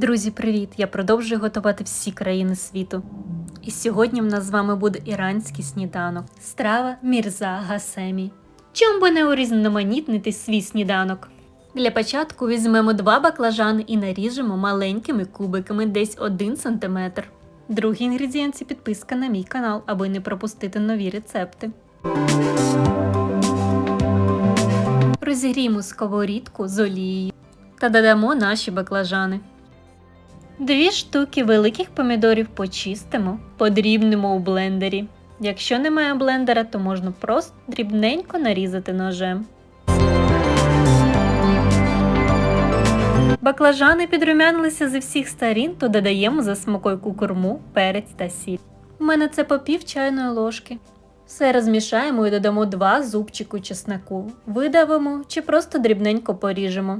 Друзі, привіт! Я продовжую готувати всі країни світу. І сьогодні в нас з вами буде іранський сніданок. Страва Мірза Гасемі. Чом би не урізноманітнити свій сніданок? Для початку візьмемо два баклажани і наріжемо маленькими кубиками десь 1 см. Другий інгредієнт це підписка на мій канал, аби не пропустити нові рецепти. Розігріємо сковорідку з олією та додамо наші баклажани. Дві штуки великих помідорів почистимо, подрібнемо у блендері. Якщо немає блендера, то можна просто дрібненько нарізати ножем. Баклажани підрумянилися зі всіх сторін, то додаємо за смакою кукурму, перець та сіль. У мене це по пів чайної ложки. Все розмішаємо і додамо два зубчику чеснику. Видавимо чи просто дрібненько поріжемо.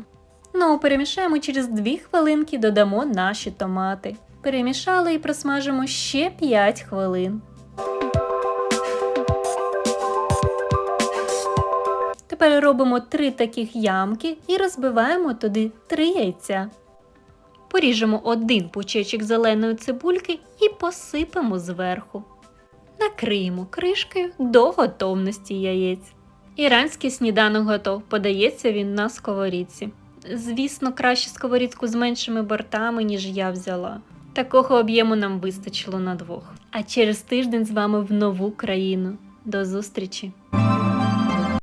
Ну, перемішаємо через 2 хвилинки, додамо наші томати. Перемішали і просмажимо ще 5 хвилин. Тепер робимо 3 таких ямки і розбиваємо туди 3 яйця. Поріжемо один пучечок зеленої цибульки і посипемо зверху. Накриємо кришкою до готовності яєць. Іранський сніданок готов. Подається він на сковорідці. Звісно, краще сковорідку з меншими бортами, ніж я взяла. Такого об'єму нам вистачило на двох. А через тиждень з вами в нову країну. До зустрічі!